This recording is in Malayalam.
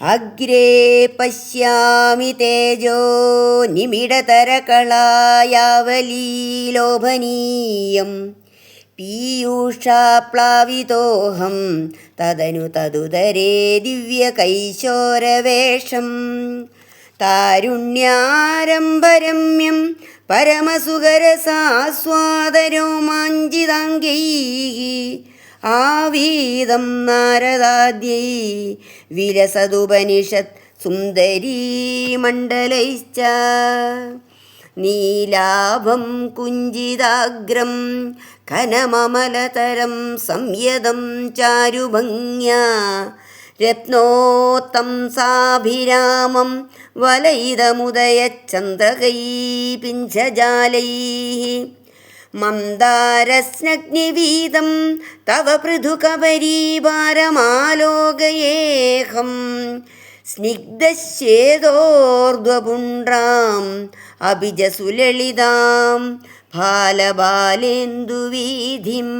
അഗ്രേ പശ്യാമി തേജോ നിമിഡതരകളായാവലീലോഭനീയം പീയൂഷാപ്ലാവിതോഹം തദനു തതുതരേ ദിവ്യകൈശോരവേഷം താരുണ്യാരംഭരമ്യം പരമസുഖരസാസ്വാദരോമാഞ്ചിതാംഗൈः ആവീതം നാരദാദ്യൈ സുന്ദരീ സുന്ദരീമണ്ഡലൈശ്ച നീലാഭം കുഞ്ചിതാഗ്രം ഘനമമലതരം സംയതം ചാരുഭംഗ്യ. രത്നോത്തം സാഭിരാമം വലയിതമുദയച്ചന്ദ്രകൈ പിഞ്ചജാലൈः. മന്ദാരസ്നഗ്നിവീതം തവ പൃഥുകപരീപാരമാലോകയേഹം സ്നിഗ്ധശ്ചേതോർധ്വപുണ്ട്രാം അഭിജസുലളിതാം ബാലബാലേന്ദുവീധിം